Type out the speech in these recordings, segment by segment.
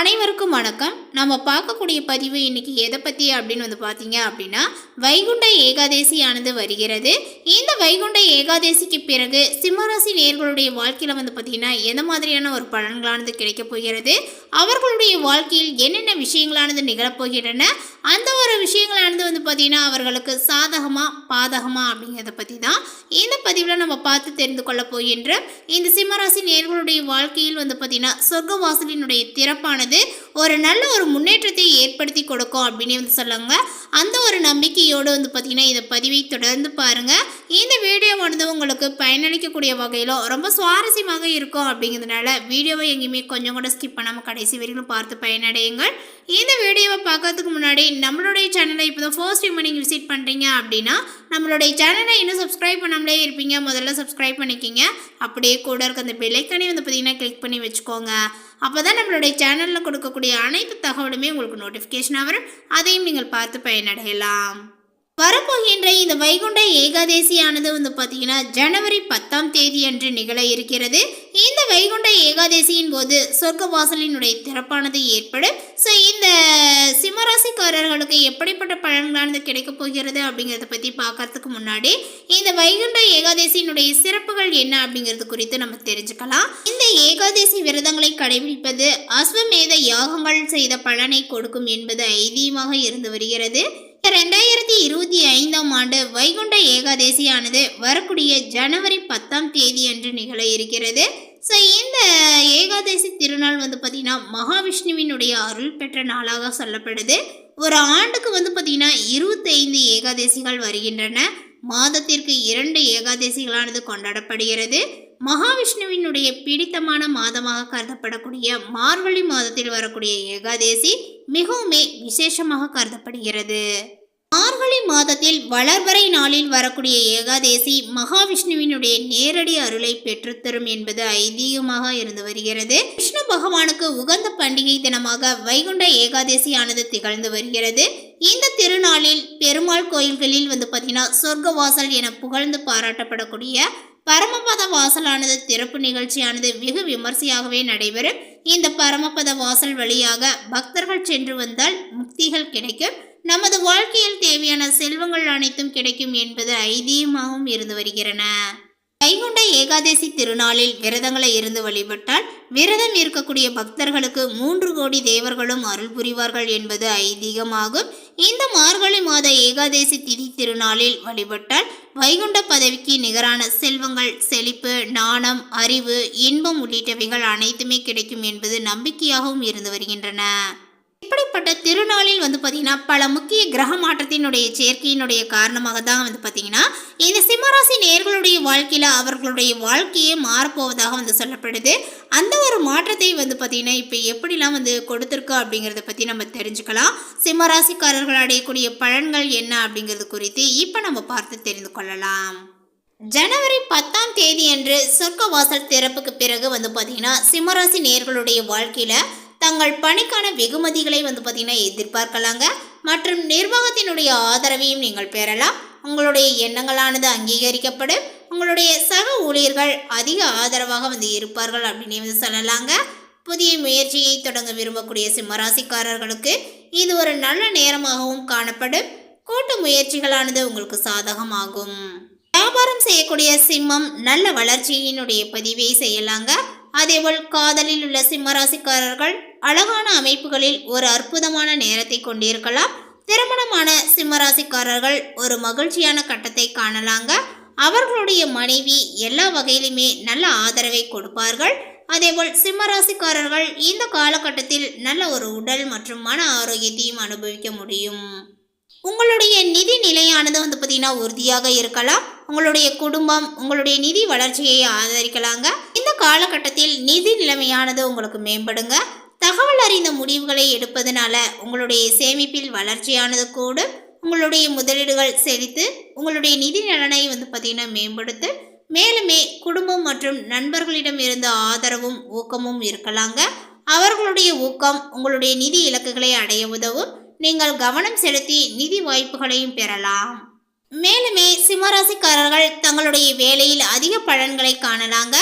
அனைவருக்கும் வணக்கம். நம்ம பார்க்கக்கூடிய பதிவு இன்னைக்கு எதை பற்றி அப்படின்னு வந்து பார்த்தீங்க அப்படின்னா வைகுண்ட ஏகாதேசியானது வருகிறது. இந்த வைகுண்ட ஏகாதேசிக்கு பிறகு சிம்மராசி நேர்களுடைய வாழ்க்கையில் வந்து பார்த்தீங்கன்னா எந்த மாதிரியான ஒரு பலன்களானது கிடைக்கப் போகிறது? அவர்களுடைய வாழ்க்கையில் என்னென்ன விஷயங்களானது நிகழப்போகின்றன அந்த ஒரு விஷயங்களானது வந்து பார்த்தீங்கன்னா அவர்களுக்கு சாதகமா பாதகமா அப்படிங்கிறத பற்றி தான் இந்த பதிவில் நம்ம பார்த்து தெரிந்து கொள்ள போகின்ற இந்த சிம்மராசி நேர்களுடைய வாழ்க்கையில் வந்து பார்த்தீங்கன்னா சொர்க்க வாசலினுடைய திறப்பானது ஒரு நல்ல ஒரு முன்னேற்றத்தை ஏற்படுத்தி கொடுக்கும் அப்படின்னு வந்து சொல்லுவாங்க. அந்த ஒரு நம்பிக்கையோடு வந்து பார்த்தீங்கன்னா இந்த பதிவை தொடர்ந்து பாருங்கள் இந்த வீடியோவானது உங்களுக்கு பயனளிக்கக்கூடிய வகையில் ரொம்ப சுவாரஸ்யமாக இருக்கும் அப்படிங்கிறதுனால வீடியோவை எங்கேயுமே கொஞ்சம் கூட ஸ்கிப் பண்ணாமல் கடைசி வரைக்கும் பார்த்து பயனடையுங்கள். இந்த வீடியோவை பார்க்கறதுக்கு முன்னாடி நம்மளுடைய சேனலை இப்போ தான் ஃபர்ஸ்ட் டைம் நீங்கள் விசிட் பண்ணுறீங்க அப்படின்னா நம்மளுடைய சேனலை இன்னும் சப்ஸ்கிரைப் பண்ணாமலே இருப்பீங்க. முதல்ல சப்ஸ்கிரைப் பண்ணிக்கிங்க. அப்படியே கூட இருக்க அந்த பெல்லைக்கனே வந்து பார்த்தீங்கன்னா கிளிக் பண்ணி வச்சுக்கோங்க. அப்போ தான் நம்மளுடைய சேனலில் கொடுக்கக்கூடிய அனைத்து தகவலுமே உங்களுக்கு நோட்டிஃபிகேஷனாக வரும். அதையும் நீங்கள் பார்த்து பயனடையலாம். வரப்போகின்ற இந்த வைகுண்ட ஏகாதேசியானது வந்து பார்த்தீங்கன்னா ஜனவரி பத்தாம் தேதி அன்று நிகழ இருக்கிறது. இந்த வைகுண்ட ஏகாதேசியின் போது சொர்க்க வாசலினுடைய திறப்பானது ஏற்படும். ஸோ இந்த ராசிக்காரர்களுக்கு எப்படிப்பட்ட பலன்களானது கிடைக்கப் போகிறது அப்படிங்கிறத பற்றி பார்க்கறதுக்கு முன்னாடி இந்த வைகுண்ட ஏகாதசியினுடைய சிறப்புகள் என்ன அப்படிங்கிறது குறித்து நம்ம தெரிஞ்சுக்கலாம். இந்த ஏகாதசி விரதங்களை கடைபிடிப்பது அஸ்வமேத யாகங்கள் செய்த பலனை கொடுக்கும் என்பது ஐதீகமாக இருந்து வருகிறது. ரெண்டாயிரத்தி இருபத்தி ஐந்தாம் ஆண்டு வைகுண்ட ஏகாதசியானது வரக்கூடிய ஜனவரி பத்தாம் தேதி அன்று நிகழ இருக்கிறது. ஸோ இந்த ஏகாதசி திருநாள் வந்து பார்த்திங்கன்னா மகாவிஷ்ணுவினுடைய அருள் பெற்ற நாளாக சொல்லப்படுது. ஒரு ஆண்டுக்கு வந்து பார்த்திங்கன்னா இருபத்தைந்து ஏகாதசிகள் வருகின்றன. மாதத்திற்கு இரண்டு ஏகாதசிகளானது கொண்டாடப்படுகிறது. மகாவிஷ்ணுவினுடைய பிடித்தமான மாதமாக கருதப்படக்கூடிய மார்கழி மாதத்தில் வரக்கூடிய ஏகாதேசி மிகவுமே விசேஷமாக கருதப்படுகிறது. மார்கழி மாதத்தில் வளர்வரை நாளில் வரக்கூடிய ஏகாதேசி மகாவிஷ்ணுவினுடைய நேரடி அருளை பெற்றுத்தரும் என்பது ஐதீகமாக இருந்து வருகிறது. விஷ்ணு பகவானுக்கு உகந்த பண்டிகை தினமாக வைகுண்ட ஏகாதேசியானது திகழ்ந்து வருகிறது. இந்த திருநாளில் பெருமாள் கோயில்களில் வந்து பார்த்தீங்கன்னா சொர்க்க வாசல் என புகழ்ந்து பாராட்டப்படக்கூடிய பரமபத வாசலானது திறப்பு நிகழ்ச்சியானது வெகு விமர்சையாகவே நடைபெறும். இந்த பரமபத வாசல் வழியாக பக்தர்கள் சென்று வந்தால் முக்திகள் கிடைக்கும். நமது வாழ்க்கையில் தேவையான செல்வங்கள் அனைத்தும் கிடைக்கும் என்பது ஐதீகமாகவும் இருந்து வருகிறன. வைகுண்ட ஏகாதசி திருநாளில் விரதங்களை இருந்து வழிபட்டால் விரதம் இருக்கக்கூடிய பக்தர்களுக்கு மூன்று கோடி தேவர்களும் அருள் புரிவார்கள் என்பது ஐதீகமாகும். இந்த மார்கழி மாத ஏகாதசி திதி திருநாளில் வழிபட்டால் வைகுண்ட பதவிக்கு நிகரான செல்வங்கள் செழிப்பு நாணம் அறிவு இன்பம் உள்ளிட்டவைகள் அனைத்துமே கிடைக்கும் என்பது நம்பிக்கையாகவும் இருந்து வருகின்றன. இப்படிப்பட்ட திருநாளில் வந்து பார்த்தீங்கன்னா பல முக்கிய கிரக மாற்றத்தினுடைய சேர்க்கையினுடைய காரணமாக தான் வந்து பார்த்தீங்கன்னா இந்த சிம்மராசி நேர்களுடைய வாழ்க்கையில் அவர்களுடைய வாழ்க்கையே மாறப்போவதாக வந்து சொல்லப்படுது. அந்த ஒரு மாற்றத்தை வந்து பார்த்தீங்கன்னா இப்போ எப்படிலாம் வந்து கொடுத்துருக்கு அப்படிங்கிறத பற்றி நம்ம தெரிஞ்சுக்கலாம். சிம்மராசிக்காரர்கள் அடையக்கூடிய பலன்கள் என்ன அப்படிங்கிறது குறித்து இப்போ நம்ம பார்த்து தெரிந்து கொள்ளலாம். ஜனவரி பத்தாம் தேதி அன்று சொர்க்க வாசல் திறப்புக்கு பிறகு வந்து பார்த்தீங்கன்னா சிம்மராசி நேர்களுடைய வாழ்க்கையில் தங்கள் பணிக்கான வெகுமதிகளை வந்து பார்த்தீங்கன்னா எதிர்பார்க்கலாங்க. மற்றும் நிர்வாகத்தினுடைய ஆதரவையும் நீங்கள் பெறலாம். உங்களுடைய எண்ணங்களானது அங்கீகரிக்கப்படும். உங்களுடைய சக ஊழியர்கள் அதிக ஆதரவாக வந்து இருப்பார்கள் அப்படின்னு வந்து சொல்லலாங்க. புதிய முயற்சியை தொடங்க விரும்பக்கூடிய சிம்மராசிக்காரர்களுக்கு இது ஒரு நல்ல நேரமாகவும் காணப்படும். கூட்டு முயற்சிகளானது உங்களுக்கு சாதகமாகும். வியாபாரம் செய்யக்கூடிய சிம்மம் நல்ல வளர்ச்சியினுடைய பதிவை செய்யலாங்க. அதேபோல் காதலில் உள்ள சிம்மராசிக்காரர்கள் அழகான அமைப்புகளில் ஒரு அற்புதமான நேரத்தை கொண்டிருக்கலாம். திருமணமான சிம்மராசிக்காரர்கள் ஒரு மகிழ்ச்சியான கட்டத்தை காணலாங்க. அவர்களுடைய மனைவி எல்லா வகையிலுமே நல்ல ஆதரவை கொடுப்பார்கள். அதேபோல் சிம்மராசிக்காரர்கள் இந்த காலகட்டத்தில் நல்ல ஒரு உடல் மற்றும் மன ஆரோக்கியத்தையும் அனுபவிக்க முடியும். உங்களுடைய நிதி நிலையானது வந்து பார்த்திங்கன்னா உறுதியாக இருக்கலாம். உங்களுடைய குடும்பம் உங்களுடைய நிதி வளர்ச்சியை ஆதரிக்கலாங்க. இந்த காலகட்டத்தில் நிதி நிலைமையானது உங்களுக்கு மேம்படுங்க. தகவல் அறிந்த முடிவுகளை எடுப்பதனால உங்களுடைய சேமிப்பில் வளர்ச்சியானது கூடும். உங்களுடைய முதலீடுகள் செழித்து உங்களுடைய நிதி நலனை வந்து பார்த்திங்கன்னா மேம்படுத்து மேலுமே குடும்பம் மற்றும் நண்பர்களிடம் இருந்த ஆதரவும் ஊக்கமும் இருக்கலாங்க. அவர்களுடைய ஊக்கம் உங்களுடைய நிதி இலக்குகளை அடைய உதவும். நீங்கள் கவனம் செலுத்தி நிதி வாய்ப்புகளையும் பெறலாம். மேலுமே சிம்மராசிக்காரர்கள் தங்களுடைய வேலையில் அதிக பலன்களை காணலாங்க.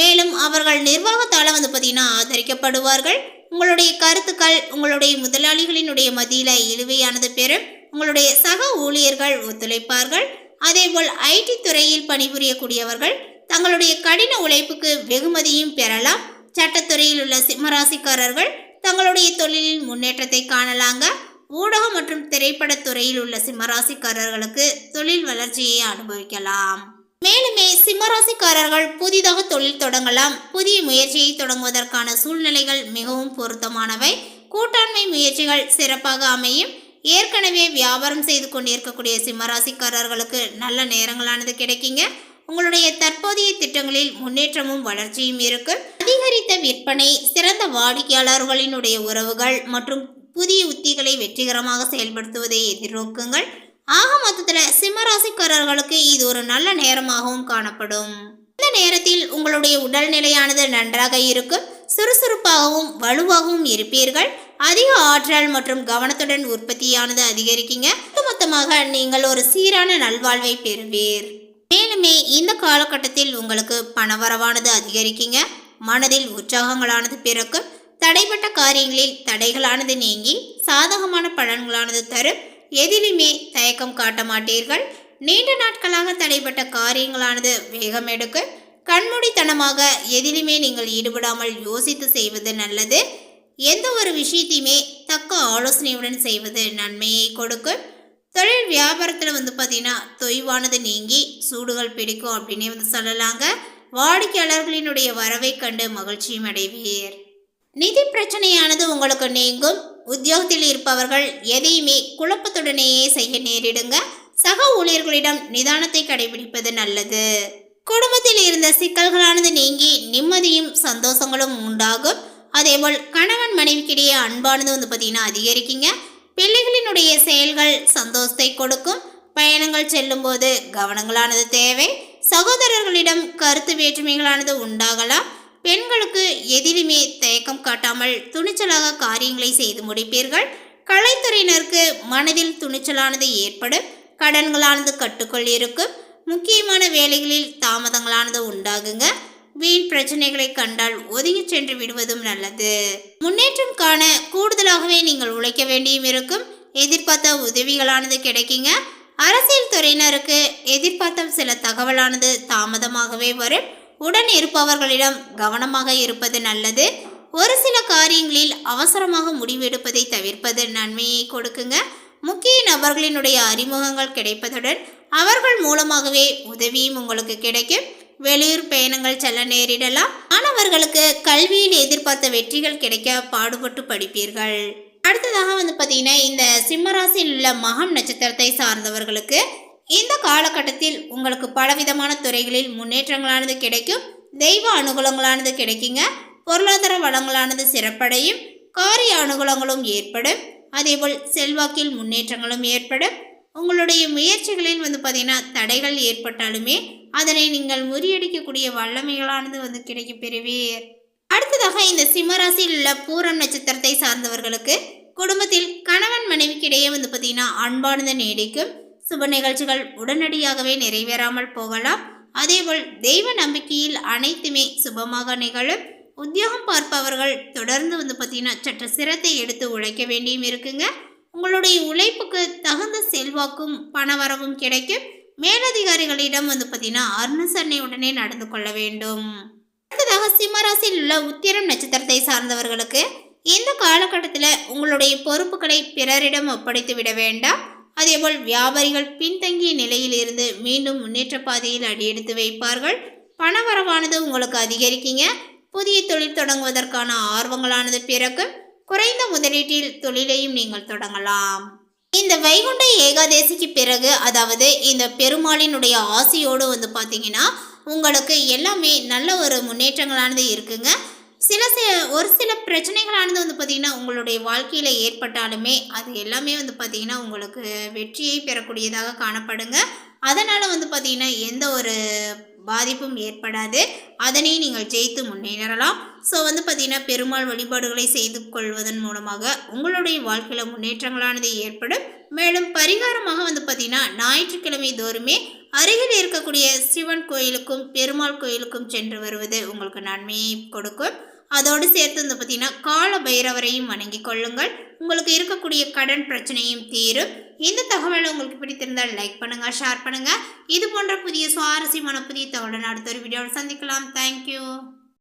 மேலும் அவர்கள் நிர்வாகத்தால் வந்து பார்த்தீங்கன்னா ஆதரிக்கப்படுவார்கள். உங்களுடைய கருத்துக்கள் உங்களுடைய முதலாளிகளினுடைய மத்தியில் இழுவையானது பெறும் உங்களுடைய சக ஊழியர்கள் ஒத்துழைப்பார்கள். அதேபோல் ஐடி துறையில் பணிபுரியக்கூடியவர்கள் தங்களுடைய கடின உழைப்புக்கு வெகுமதியும் பெறலாம். சட்டத்துறையில் உள்ள சிம்மராசிக்காரர்கள் தங்களுடைய தொழிலில் முன்னேற்றத்தை காணலாங்க. ஊடகம் மற்றும் திரைப்படத் துறையில் உள்ள சிம்மராசிக்காரர்களுக்கு தொழில் வளர்ச்சியை அனுபவிக்கலாம். மேலுமே சிம்மராசிக்காரர்கள் புதிதாக தொழில் தொடங்கலாம். புதிய முயற்சியை தொடங்குவதற்கான சூழ்நிலைகள் மிகவும் பொருத்தமானவை. கூட்டாண்மை முயற்சிகள் சிறப்பாக அமையும். ஏற்கனவே வியாபாரம் செய்து கொண்டிருக்கக்கூடிய சிம்மராசிக்காரர்களுக்கு நல்ல நேரங்களானது கிடைக்குங்க. உங்களுடைய தற்போதைய திட்டங்களில் முன்னேற்றமும் வளர்ச்சியும் இருக்கு. அதிகரித்த விற்பனை சிறந்த வாடிக்கையாளர்களினுடைய உறவுகள் மற்றும் புதிய உத்திகளை வெற்றிகரமாக செயல்படுத்துவதை எதிர்நோக்குங்கள். ஆக மொத்தத்தில் சிம்மராசிக்காரர்களுக்கு இது ஒரு நல்ல நேரமாகவும் காணப்படும். இந்த நேரத்தில் உங்களுடைய உடல்நிலையானது நன்றாக இருக்கும் சுறுசுறுப்பாகவும் வலுவாகவும் இருப்பீர்கள். அதிக ஆற்றல் மற்றும் கவனத்துடன் உற்பத்தியானது அதிகரிக்குங்க. ஒட்டுமொத்தமாக நீங்கள் ஒரு சீரான நல்வாழ்வை பெறுவீர். மேலுமே இந்த காலகட்டத்தில் உங்களுக்கு பணவரவானது அதிகரிக்குங்க. மனதில் உற்சாகங்களானது பிறக்கும். தடைப்பட்ட காரியங்களில் தடைகளானது நீங்கி சாதகமான பலன்களானது தரும். எதிலுமே தயக்கம் காட்ட மாட்டீர்கள். நீண்ட நாட்களாக தடைப்பட்ட காரியங்களானது வேகம் எடுக்க கண்மூடித்தனமாக எதிலுமே நீங்கள் ஈடுபடாமல் யோசித்து செய்வது நல்லது. எந்த ஒரு விஷயத்தையுமே தக்க ஆலோசனையுடன் செய்வது நன்மையை கொடுக்கும் தொழில் வியாபாரத்தில் வந்து பார்த்தீங்கன்னா தொய்வானது நீங்கி சூடுகள் பிடிக்கும் அப்படின்னே வந்து சொல்லலாங்க. வாடிக்கையாளர்களினுடைய வரவை கண்டு மகிழ்ச்சியும் அடைவீர். நிதி பிரச்சனையானது உங்களுக்கு நீங்கும். உத்தியோகத்தில் இருப்பவர்கள் எதையுமே குழப்பத்துடனேயே செய்ய நேரிடுங்க. சக ஊழியர்களிடம் நிதானத்தை கடைபிடிப்பது நல்லது. குடும்பத்தில் இருந்த சிக்கல்களானது நீங்கி நிம்மதியும் சந்தோஷங்களும் உண்டாகும். அதேபோல் கணவன் மனைவிக்கிடையே அன்பானது வந்து பார்த்தீங்கன்னா அதிகரிக்குங்க. பிள்ளைகளினுடைய செயல்கள் சந்தோஷத்தை கொடுக்கும். பயணங்கள் செல்லும்போது கவனங்களானது தேவை. சகோதரர்களிடம் கருத்து வேற்றுமைகளானது உண்டாகலாம். பெண்களுக்கு எதிலுமே தயக்கம் காட்டாமல் துணிச்சலாக காரியங்களை செய்து முடிப்பீர்கள். கலைத்துறையினருக்கு மனதில் துணிச்சலானது ஏற்படும். கடன்களானது கட்டுக்குள் இருக்கும். முக்கியமான வேலைகளில் தாமதங்களானது உண்டாகுங்க. வீண் பிரச்சனைகளை கண்டால் ஒதுங்கி சென்று விடுவதும் நல்லது. முன்னேற்றம் காண கூடுதலாகவே நீங்கள் உழைக்க வேண்டியும் இருக்கும். எதிர்பார்த்த உதவிகளானது கிடைக்குங்க. அரசியல் துறையினருக்கு எதிர்பார்த்த சில தகவலானது தாமதமாகவே வரும். உடன் இருப்பவர்களிடம் கவனமாக இருப்பது நல்லது. ஒரு சில காரியங்களில் அவசரமாக முடிவெடுப்பதை தவிர்ப்பது நன்மையை கொடுக்குங்க. முக்கிய நபர்களினுடைய அறிமுகங்கள் கிடைப்பதுடன் அவர்கள் மூலமாகவே உதவியும் உங்களுக்கு கிடைக்கும். வெளியூர் பயணங்கள் செல்ல நேரிடலாம். மாணவர்களுக்கு கல்வியில் எதிர்பார்த்த வெற்றிகள் கிடைக்க பாடுபட்டு படிப்பீர்கள். அடுத்ததாக வந்து பார்த்தீங்கன்னா இந்த சிம்மராசியில் உள்ள மகம் நட்சத்திரத்தை சார்ந்தவர்களுக்கு இந்த காலகட்டத்தில் உங்களுக்கு பலவிதமான துறைகளில் முன்னேற்றங்களானது கிடைக்கும். தெய்வ அனுகூலங்களானது கிடைக்குங்க. பொருளாதார வளங்களானது சிறப்படையும். காரிய அனுகூலங்களும் ஏற்படும். அதேபோல் செல்வாக்கில் முன்னேற்றங்களும் ஏற்படும். உங்களுடைய முயற்சிகளில் வந்து பார்த்திங்கன்னா தடைகள் ஏற்பட்டாலுமே அதனை நீங்கள் முறியடிக்கக்கூடிய வல்லமைகளானது வந்து கிடைக்கும் பெறுவீர். அடுத்ததாக இந்த சிம்மராசியில் உள்ள பூரம் நட்சத்திரத்தை சார்ந்தவர்களுக்கு குடும்பத்தில் கணவன் மனைவிக்கிடையே வந்து பார்த்திங்கன்னா அன்பானது நீடிக்கும் சுப நிகழ்ச்சிகள் உடனடியாகவே நிறைவேறாமல் போகலாம். அதேபோல் தெய்வ நம்பிக்கையில் அனைத்துமே சுபமாக நிகழும். உத்தியோகம் பார்ப்பவர்கள் தொடர்ந்து வந்து பார்த்தீங்கன்னா சற்று சிரத்தை எடுத்து உழைக்க வேண்டியும் இருக்குங்க. உங்களுடைய உழைப்புக்கு தகுந்த செல்வாக்கும் பணவரவும் கிடைக்கும். மேலதிகாரிகளிடம் வந்து பார்த்தீங்கன்னா அருணசரணையுடனே நடந்து கொள்ள வேண்டும். அடுத்ததாக சிம்மராசியில் உள்ள உத்திரம் நட்சத்திரத்தை சார்ந்தவர்களுக்கு இந்த காலகட்டத்தில் உங்களுடைய பொறுப்புகளை பிறரிடம் ஒப்படைத்து விட வேண்டாம். அதேபோல் வியாபாரிகள் பின்தங்கிய நிலையில் இருந்து மீண்டும் முன்னேற்ற பாதையில் அடியெடுத்து வைப்பார்கள். பணவரவானது உங்களுக்கு அதிகரிக்குங்க. புதிய தொழில் தொடங்குவதற்கான ஆர்வங்களானது பிறக்கும் குறைந்த முதலீட்டில் தொழிலையும் நீங்கள் தொடங்கலாம். இந்த வைகுண்ட ஏகாதேசிக்கு பிறகு அதாவது இந்த பெருமாளினுடைய ஆசையோடு வந்து பார்த்தீங்கன்னா உங்களுக்கு எல்லாமே நல்ல ஒரு முன்னேற்றங்களானது இருக்குங்க. சில சில ஒரு சில பிரச்சனைகளானது வந்து பார்த்திங்கன்னா உங்களுடைய வாழ்க்கையில் ஏற்பட்டாலுமே அது எல்லாமே வந்து பார்த்திங்கன்னா உங்களுக்கு வெற்றியை பெறக்கூடியதாக காணப்படுங்க. அதனால் வந்து பார்த்திங்கன்னா எந்த ஒரு பாதிப்பும் ஏற்படாது. அதனை நீங்கள் ஜெயித்து முன்னேறலாம். ஸோ வந்து பார்த்திங்கன்னா பெருமாள் வழிபாடுகளை செய்து கொள்வதன் மூலமாக உங்களுடைய வாழ்க்கையில் முன்னேற்றங்களானது ஏற்படும். மேலும் பரிகாரமாக வந்து பார்த்திங்கன்னா ஞாயிற்றுக்கிழமை தோறுமே அருகில் இருக்கக்கூடிய சிவன் கோயிலுக்கும் பெருமாள் கோயிலுக்கும் சென்று வருவது உங்களுக்கு நன்மையை கொடுக்கும். அதோடு சேர்த்து வந்து பார்த்தீங்கன்னா கால பைரவரையும் வணங்கிக் கொள்ளுங்கள். உங்களுக்கு இருக்கக்கூடிய கடன் பிரச்சனையும் தீரும். இந்த தகவல் உங்களுக்கு பிடித்திருந்தால் லைக் பண்ணுங்கள் ஷேர் பண்ணுங்கள் இது போன்ற புதிய சுவாரஸ்யமான புதிய தகவலை அடுத்த ஒரு வீடியோவில் சந்திக்கலாம். தேங்க்யூ